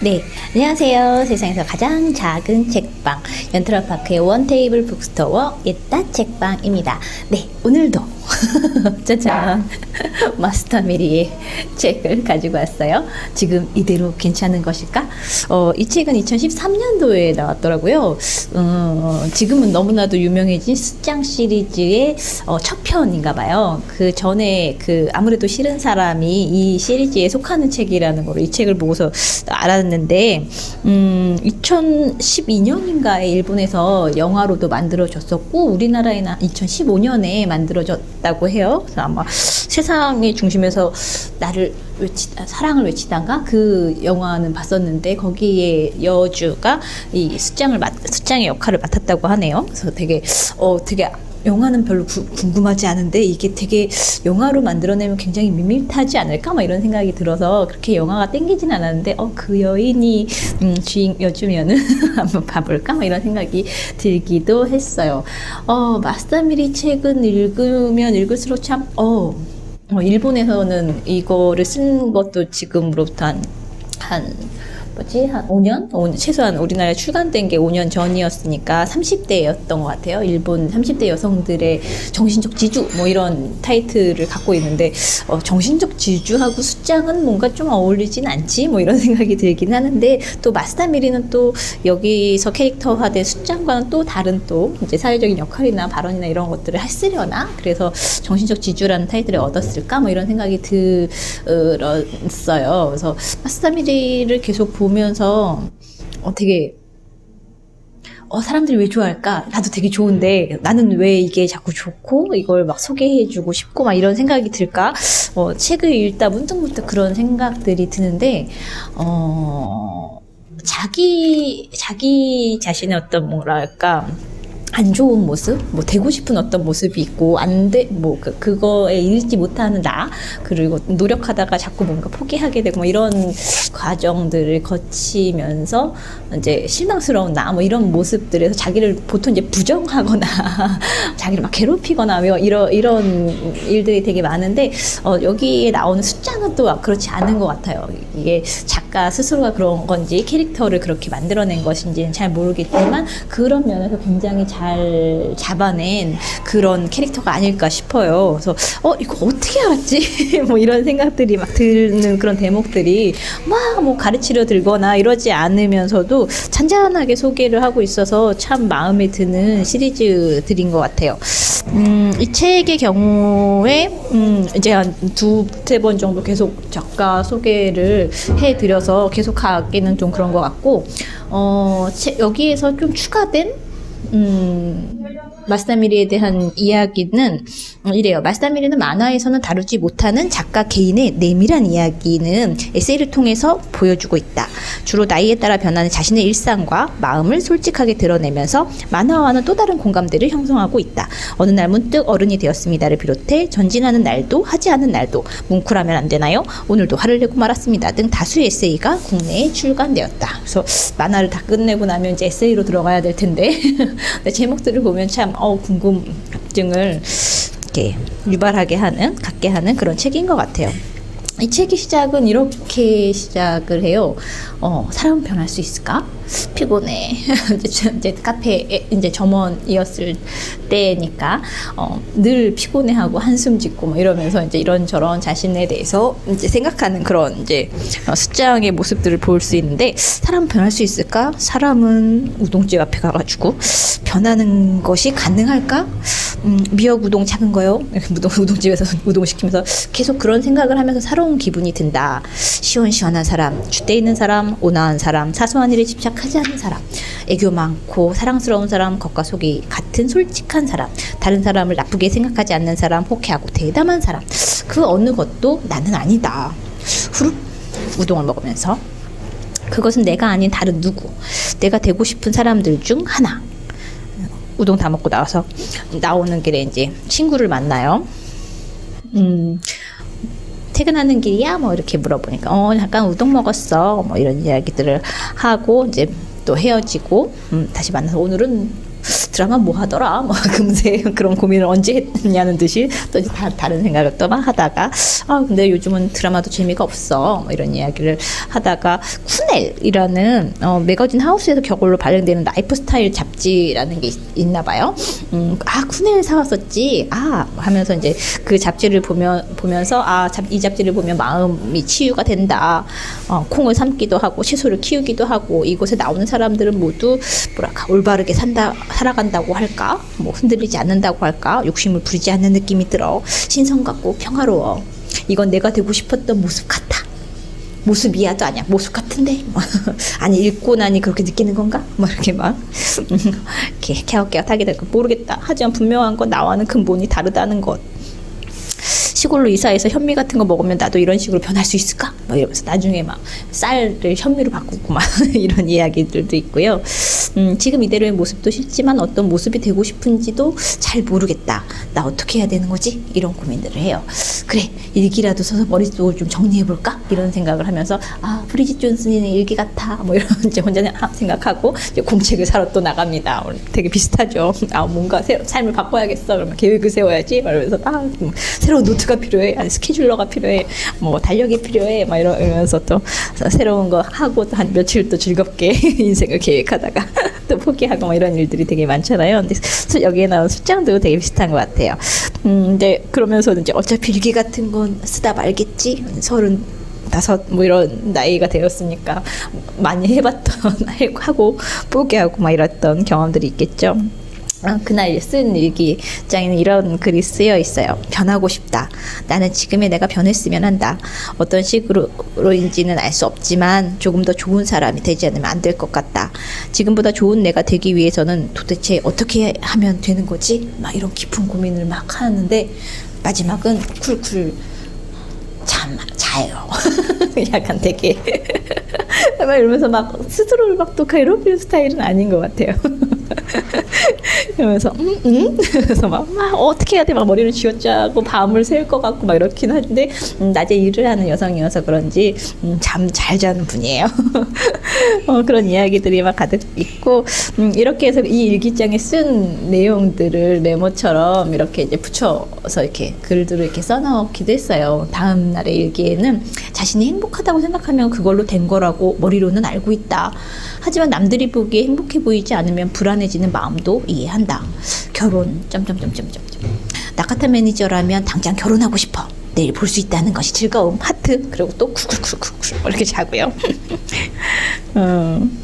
네, 안녕하세요. 세상에서 가장 작은 책방 연트라파크의 원테이블 북스토어 옛다 책방입니다. 네, 오늘도 짜잔 마스터 메리의 책을 가지고 왔어요. 지금 이대로 괜찮은 것일까? 어, 이 책은 2013년도에 나왔더라고요. 어, 지금은 너무나도 유명해진 숫장 시리즈의 어, 첫 편인가 봐요. 그 전에 그 아무래도 싫은 사람이 이 시리즈에 속하는 책이라는 걸 이 책을 보고서 알았는데 음, 2012년인가에 일본에서 영화로도 만들어졌었고 우리나라에는 2015년에 만들어졌 다고 해요. 그래서 아마 세상의 중심에서 나를 외치, 사랑을 외치단가 그 영화는 봤었는데 거기에 여주가 이 숫장을 맡, 숫장의 역할을 맡았다고 하네요. 그래서 되게 어 되게 영화는 별로 구, 궁금하지 않은데 이게 되게 영화로 만들어내면 굉장히 밋밋하지 않을까 막 이런 생각이 들어서 그렇게 영화가 땡기진 않았는데 어 그 여인이 음, 주인 여주면은 한번 봐볼까 막 이런 생각이 들기도 했어요. 어 마스터미리 책은 읽으면 읽을수록 참 어. 어, 일본에서는 이거를 쓴 것도 지금으로부터 한, 한 뭐지 한 5년? 5년 최소한 우리나라에 출간된 게 5년 전이었으니까 30대였던 것 같아요. 일본 30대 여성들의 정신적 지주 뭐 이런 타이틀을 갖고 있는데 어, 정신적 지주하고 숫장은 뭔가 좀 어울리진 않지 뭐 이런 생각이 들긴 하는데 또 마스타 미리는 또 여기서 캐릭터화된 숫장과는 또 다른 또 이제 사회적인 역할이나 발언이나 이런 것들을 했으려나 그래서 정신적 지주라는 타이틀을 얻었을까 뭐 이런 생각이 들었어요. 그래서 마스타 미리를 계속 보 면서 어, 되게 어, 사람들이 왜 좋아할까? 나도 되게 좋은데 나는 왜 이게 자꾸 좋고 이걸 막 소개해주고 싶고 막 이런 생각이 들까? 어, 책을 읽다 문득문득 그런 생각들이 드는데 어, 자기 자기 자신의 어떤 뭐랄까 안 좋은 모습, 뭐 되고 싶은 어떤 모습이 있고 안 돼, 뭐 그, 그거에 이르지 못하는 나 그리고 노력하다가 자꾸 뭔가 포기하게 되고 뭐 이런 과정들을 거치면서 이제 실망스러운 나 뭐 이런 모습들에서 자기를 보통 이제 부정하거나 자기를 막 괴롭히거나 뭐 이런 이런 일들이 되게 많은데 어, 여기에 나오는 숫자는 또 그렇지 않은 것 같아요. 이게 작가 스스로가 그런 건지 캐릭터를 그렇게 만들어낸 것인지는 잘 모르겠지만 그런 면에서 굉장히 잘잘 잡아낸 그런 캐릭터가 아닐까 싶어요. 그래서 어 이거 어떻게 알았지? 뭐 이런 생각들이 막 드는 그런 대목들이 막 뭐 가르치려 들거나 이러지 않으면서도 잔잔하게 소개를 하고 있어서 참 마음에 드는 시리즈들인 것 같아요. 음, 이 책의 경우에 음, 이제 한 두 세 번 정도 계속 작가 소개를 해드려서 계속 하기는 좀 그런 것 같고 어, 여기에서 좀 추가된 음, 마스타미리에 대한 이야기는 이래요. 마스타미리는 만화에서는 다루지 못하는 작가 개인의 내밀한 이야기는 에세이를 통해서 보여주고 있다. 주로 나이에 따라 변하는 자신의 일상과 마음을 솔직하게 드러내면서 만화와는 또 다른 공감대를 형성하고 있다. 어느 날 문득 어른이 되었습니다를 비롯해 전진하는 날도 하지 않은 날도 뭉클하면 안 되나요? 오늘도 화를 내고 말았습니다. 등 다수의 에세이가 국내에 출간되었다. 그래서 만화를 다 끝내고 나면 이제 에세이로 들어가야 될 텐데 제목들을 보면 참 어, 궁금증을 이렇게 유발하게 하는, 갖게 하는 그런 책인 것 같아요. 이 책의 시작은 이렇게 시작을 해요. 어, 사람은 변할 수 있을까? 피곤해. 이제 카페 이제 점원이었을 때니까 어, 늘 피곤해하고 한숨 짓고 뭐 이러면서 이제 이런저런 자신에 대해서 이제 생각하는 그런 이제 어, 숫장의 모습들을 볼 수 있는데 사람 변할 수 있을까? 사람은 우동집 앞에 가가지고 변하는 것이 가능할까? 음, 미역 우동 작은 거요. 우동 우동집에서 우동 시키면서 계속 그런 생각을 하면서 살아온 기분이 든다. 시원시원한 사람, 주대 있는 사람, 온화한 사람, 사소한 일에 집착 하지 않는 사람, 애교 많고 사랑스러운 사람, 겉과 속이 같은 솔직한 사람, 다른 사람을 나쁘게 생각하지 않는 사람, 호쾌하고 대담한 사람. 그 어느 것도 나는 아니다. 후룩 우동을 먹으면서 그것은 내가 아닌 다른 누구, 내가 되고 싶은 사람들 중 하나. 우동 다 먹고 나와서 나오는 길에 이제 친구를 만나요. 음, 퇴근하는 길이야? 뭐 이렇게 물어보니까 어 잠깐 우동 먹었어. 뭐 이런 이야기들을 하고 이제 또 헤어지고 음, 다시 만나서 오늘은 드라마 뭐 하더라? 뭐 금세 그런 고민을 언제 했냐는 듯이 또 다, 다른 생각을 또 막 하다가 아 근데 요즘은 드라마도 재미가 없어 뭐 이런 이야기를 하다가 쿠넬이라는 어, 매거진 하우스에서 겨울로 발행되는 라이프 스타일 잡지라는 게 있, 나 봐요. 음, 아 쿠넬 사왔었지. 아 하면서 이제 그 잡지를 보면 보면서 아 이 잡지를 보면 마음이 치유가 된다. 어, 콩을 삶기도 하고 채소를 키우기도 하고 이곳에 나오는 사람들은 모두 뭐랄까 올바르게 산다 살아 간다고 할까? 뭐 흔들리지 않는다고 할까? 욕심을 부리지 않는 느낌이 들어. 신성 같고 평화로워. 이건 내가 되고 싶었던 모습 같아. 모습이야도 아니야. 모습 같은데? 아니 읽고 나니 그렇게 느끼는 건가? 뭐 이렇게 막. 이렇게 갸웃갸웃하게 될거 모르겠다. 하지만 분명한 건 나와는 근본이 다르다는 것. 시골로 이사해서 현미 같은 거 먹으면 나도 이런 식으로 변할 수 있을까? 막 이러면서 나중에 막 쌀을 현미로 바꾸고 막 이런 이야기들도 있고요. 음, 지금 이대로의 모습도 싫지만 어떤 모습이 되고 싶은지도 잘 모르겠다. 나 어떻게 해야 되는 거지? 이런 고민들을 해요. 그래, 일기라도 써서 머릿속을 좀 정리해볼까? 이런 생각을 하면서, 아, 브리짓 존슨이는 일기 같아. 뭐 이런 이제 혼자 생각하고, 이제 공책을 사러 또 나갑니다. 되게 비슷하죠. 아, 뭔가 새, 삶을 바꿔야겠어. 그러면 계획을 세워야지. 말면서, 아, 뭐, 새로운 노트가 필요해. 아니, 스케줄러가 필요해. 뭐, 달력이 필요해. 막 이러면서 또 새로운 거 하고 한 며칠 또 즐겁게 인생을 계획하다가 또 포기하고 뭐 이런 일들이 되게 많잖아요. 근데 여기에 나온 숫장도 되게 비슷한 것 같아요. 음, 근데 그러면서 이제 어차피 일기 같은 건 쓰다 말겠지. 서른 다섯 뭐 이런 나이가 되었으니까 많이 해봤던 하고 포기하고 막 이랬던 경험들이 있겠죠. 어, 그날 쓴 일기장에는 이런 글이 쓰여 있어요. 변하고 싶다. 나는 지금의 내가 변했으면 한다. 어떤 식으로인지는 알 수 없지만 조금 더 좋은 사람이 되지 않으면 안 될 것 같다. 지금보다 좋은 내가 되기 위해서는 도대체 어떻게 하면 되는 거지? 막 이런 깊은 고민을 막 하는데 마지막은 쿨쿨 잠 자요. 약간 되게 막 이러면서 막 스스로를 막 또 괴롭히는 스타일은 아닌 것 같아요. 이러면서 음, 음? 그래서 막, 막 어떻게 해야 돼? 막 머리를 쥐어짜고 밤을 새울 것 같고 막 이렇긴 한데 음, 낮에 일을 하는 여성이어서 그런지 음, 잠잘 자는 분이에요. 어, 그런 이야기들이 막 가득 있고 음, 이렇게 해서 이 일기장에 쓴 내용들을 메모처럼 이렇게 이제 붙여서 이렇게 글들을 이렇게 써넣기도 했어요. 다음 날의 일기에는 자신이 행복하다고 생각하면 그걸로 된 거라고 머리로는 알고 있다. 하지만 남들이 보기에 행복해 보이지 않으면 불안해지는 마음도 이해한다. 결혼 점점점점점. 나 같은 매니저라면 당장 결혼하고 싶어. 내일 볼 수 있다는 것이 즐거움 하트 그리고 또 쿨쿨쿨쿨 이렇게 자고요. 음.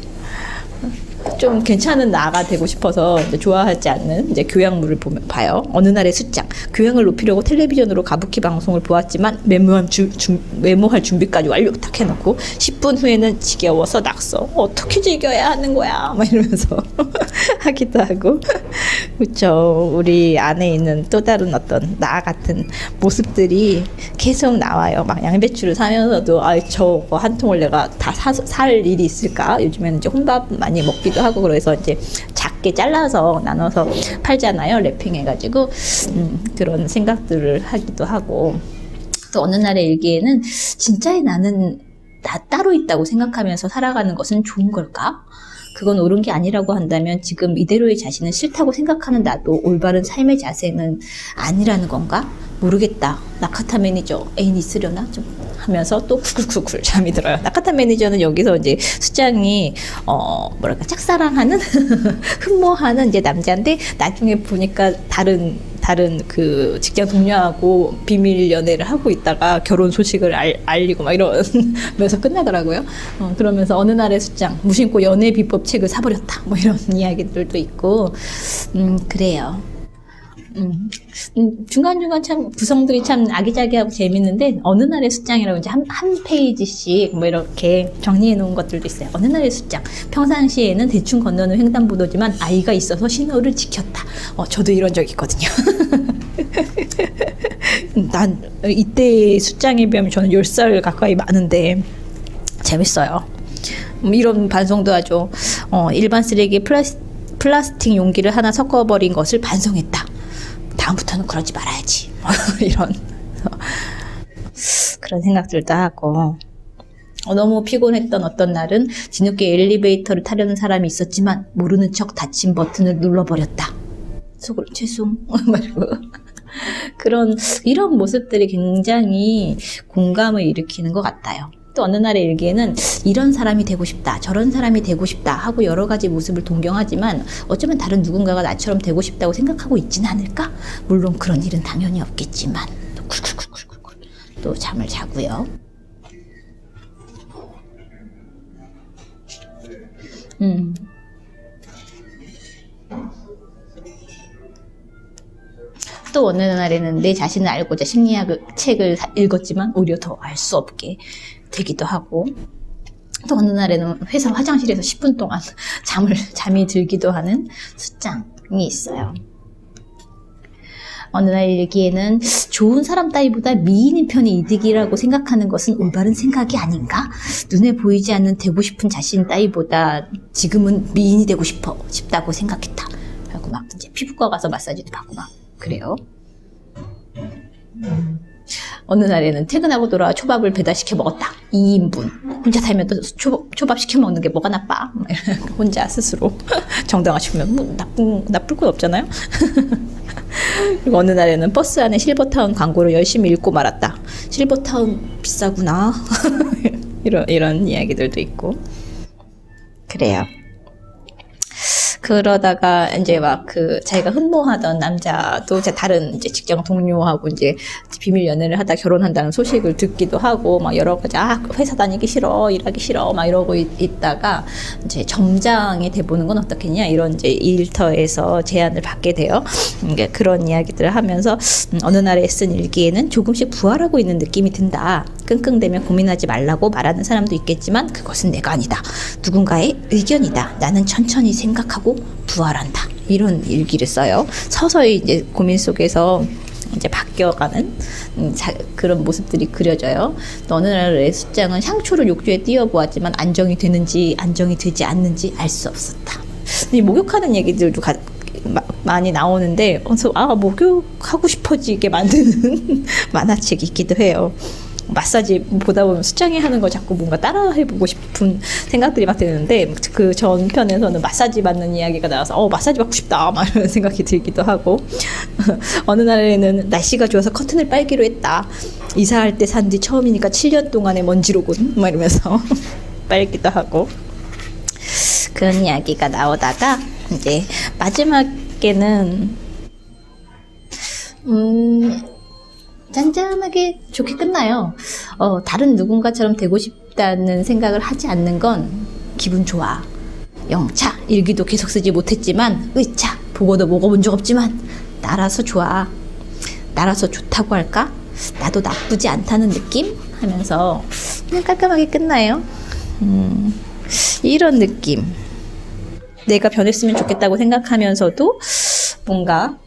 좀 괜찮은 나가 되고 싶어서 좋아하지 않는 이제 교양물을 보면 봐요. 어느 날의 숫장 교양을 높이려고 텔레비전으로 가부키 방송을 보았지만 메모할, 주, 주, 메모할 준비까지 완료 딱 해놓고 10분 후에는 지겨워서 낙서 어떻게 즐겨야 하는 거야 막 이러면서 하기도 하고 그렇죠. 우리 안에 있는 또 다른 어떤 나 같은 모습들이 계속 나와요. 막 양배추를 사면서도 아 저거 한 통을 내가 다 살 일이 있을까? 요즘에는 이제 혼밥 많이 먹기도 하고 그래서 이제 작게 잘라서 나눠서 팔잖아요. 랩핑해가지고 음, 그런 생각들을 하기도 하고 또 어느 날의 일기에는 진짜의 나는 다 따로 있다고 생각하면서 살아가는 것은 좋은 걸까? 그건 옳은 게 아니라고 한다면 지금 이대로의 자신은 싫다고 생각하는 나도 올바른 삶의 자세는 아니라는 건가? 모르겠다. 나카타 매니저 애인 있으려나? 좀 하면서 또 쿨쿨쿨쿨 잠이 들어요. 나카타 매니저는 여기서 이제 수장이 어 뭐랄까 짝사랑하는 흠모하는 이제 남자인데 나중에 보니까 다른 다른 그 직장 동료하고 비밀 연애를 하고 있다가 결혼 소식을 알, 알리고 막 이러면서 끝나더라고요. 어, 그러면서 어느 날의 수장 무심코 연애 비법 책을 사버렸다. 뭐 이런 이야기들도 있고, 음 그래요. 음, 음, 중간중간 참 구성들이 참 아기자기하고 재밌는데 어느 날의 숫장이라고 이제 한, 한 페이지씩 뭐 이렇게 정리해 놓은 것들도 있어요. 어느 날의 숫장. 평상시에는 대충 건너는 횡단보도지만 아이가 있어서 신호를 지켰다. 어, 저도 이런 적 있거든요. 난 이때 숫장에 비하면 저는 10살 가까이 많은데 재밌어요. 음, 이런 반성도 하죠. 어, 일반 쓰레기 플라스, 플라스틱 용기를 하나 섞어버린 것을 반성했다. 다음부터는 그러지 말아야지. 이런 그런 생각들도 하고 어, 너무 피곤했던 어떤 날은 뒤늦게 엘리베이터를 타려는 사람이 있었지만 모르는 척 닫힌 버튼을 눌러버렸다. 속으로 죄송 말고 그런 이런 모습들이 굉장히 공감을 일으키는 것 같아요. 또 어느 날의 일기에는 이런 사람이 되고 싶다, 저런 사람이 되고 싶다 하고 여러 가지 모습을 동경하지만 어쩌면 다른 누군가가 나처럼 되고 싶다고 생각하고 있지는 않을까? 물론 그런 일은 당연히 없겠지만 또 쿨쿨쿨쿨쿨 또 잠을 자고요. 음. 또 어느 날에는 내 자신을 알고자 심리학 책을 읽었지만 오히려 더 알 수 없게 되기도 하고 또 어느 날에는 회사 화장실에서 10분 동안 잠을 잠이 들기도 하는 숫장이 있어요. 어느 날 일기에는 좋은 사람 따위보다 미인인 편이 이득이라고 생각하는 것은 올바른 생각이 아닌가? 눈에 보이지 않는 되고 싶은 자신 따위보다 지금은 미인이 되고 싶어 싶다고 생각했다. 하고 막 이제 피부과 가서 마사지도 받고 막 그래요. 어느 날에는 퇴근하고 돌아와 초밥을 배달시켜 먹었다. 2인분. 혼자 살면 또 초, 초밥 시켜 먹는 게 뭐가 나빠? 혼자 스스로 정당화시키면 뭐 나쁜, 나쁠 건 없잖아요? 그리고 어느 날에는 버스 안에 실버타운 광고를 열심히 읽고 말았다. 실버타운 비싸구나. 이런, 이런 이야기들도 있고. 그래요. 그러다가 이제 막 그 자기가 흠모하던 남자도 이제 다른 이제 직장 동료하고 이제 비밀 연애를 하다 결혼한다는 소식을 듣기도 하고 막 여러 가지 아 회사 다니기 싫어 일하기 싫어 막 이러고 있, 다가 이제 점장이 돼 보는 건 어떻겠냐 이런 이제 일터에서 제안을 받게 돼요. 그러니까 그런 이야기들을 하면서 음, 어느 날에 쓴 일기에는 조금씩 부활하고 있는 느낌이 든다. 끙끙대며 고민하지 말라고 말하는 사람도 있겠지만 그것은 내가 아니다. 누군가의 의견이다. 나는 천천히 생각하고 부활한다. 이런 일기를 써요. 서서히 이제 고민 속에서 이제 바뀌어가는 음, 자, 그런 모습들이 그려져요. 어느 날의 숫장은 향초를 욕조에 띄워보았지만 안정이 되는지 안정이 되지 않는지 알 수 없었다. 목욕하는 얘기들도 가, 마, 많이 나오는데 그래서 아 목욕하고 싶어지게 만드는 만화책이 있기도 해요. 마사지 보다 보면 수장이 하는 거 자꾸 뭔가 따라 해보고 싶은 생각들이 막 드는데 그 전편에서는 마사지 받는 이야기가 나와서 어 마사지 받고 싶다 막 이런 생각이 들기도 하고. 어느 날에는 날씨가 좋아서 커튼을 빨기로 했다. 이사할 때산뒤 처음이니까 7년 동안의 먼지로군 막 이러면서 빨기도 하고. 그런 이야기가 나오다가 이제 마지막에는 음 짠짠하게 좋게 끝나요. 어, 다른 누군가처럼 되고 싶다는 생각을 하지 않는 건 기분 좋아. 영차, 일기도 계속 쓰지 못했지만, 의차, 보고도 먹어본 적 없지만, 나라서 좋아. 나라서 좋다고 할까? 나도 나쁘지 않다는 느낌? 하면서 그냥 깔끔하게 끝나요. 음, 이런 느낌. 내가 변했으면 좋겠다고 생각하면서도 뭔가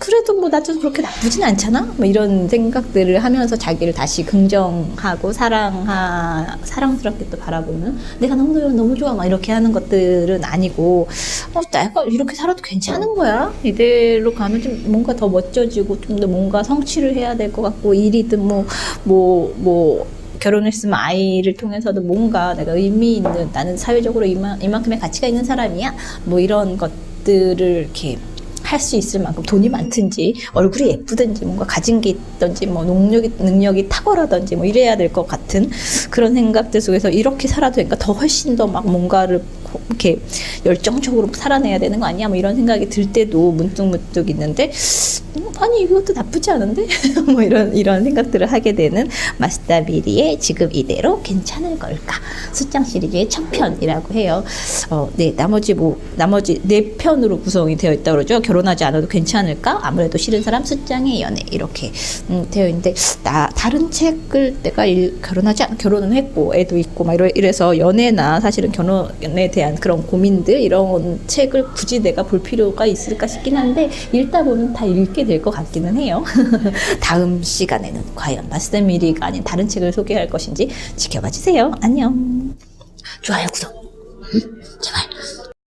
그래도 뭐 나도 그렇게 나쁘진 않잖아? 뭐 이런 생각들을 하면서 자기를 다시 긍정하고 사랑하, 사랑스럽게 또 바라보는 내가 너무, 너무 좋아. 막 이렇게 하는 것들은 아니고, 어, 내가 이렇게 살아도 괜찮은 거야? 이대로 가면 좀 뭔가 더 멋져지고 좀 더 뭔가 성취를 해야 될 것 같고, 일이든 뭐, 뭐, 뭐, 결혼했으면 아이를 통해서도 뭔가 내가 의미 있는 나는 사회적으로 이만, 이만큼의 가치가 있는 사람이야. 뭐 이런 것들을 이렇게 할 수 있을 만큼 돈이 많든지 얼굴이 예쁘든지 뭔가 가진 게 있든지 뭐 능력이 능력이 탁월하든지 뭐 이래야 될 것 같은 그런 생각들 속에서 이렇게 살아도 되니까 더 훨씬 더 막 뭔가를 이렇게 열정적으로 살아내야 되는 거 아니야? 뭐 이런 생각이 들 때도 문득문득 있는데 음, 아니 이것도 나쁘지 않은데 뭐 이런 이런 생각들을 하게 되는 마스다 비리의 지금 이대로 괜찮을 걸까 숫장 시리즈의 첫 편이라고 해요. 어, 네 나머지 뭐 나머지 네 편으로 구성이 되어 있다 그러죠. 결혼하지 않아도 괜찮을까? 아무래도 싫은 사람 숫장의 연애 이렇게 음, 되어 있는데 나 다른 책을 내가 일, 결혼하지 않 결혼은 했고 애도 있고 막 이래, 이래서 연애나 사실은 결혼에 대한 그런 고민들 이런 책을 굳이 내가 볼 필요가 있을까 싶긴 한데 읽다 보면 다 읽게 될 것 같기는 해요. 다음 시간에는 과연 마스터 미리가 아닌 다른 책을 소개할 것인지 지켜봐 주세요. 안녕. 좋아요, 구독. 제발.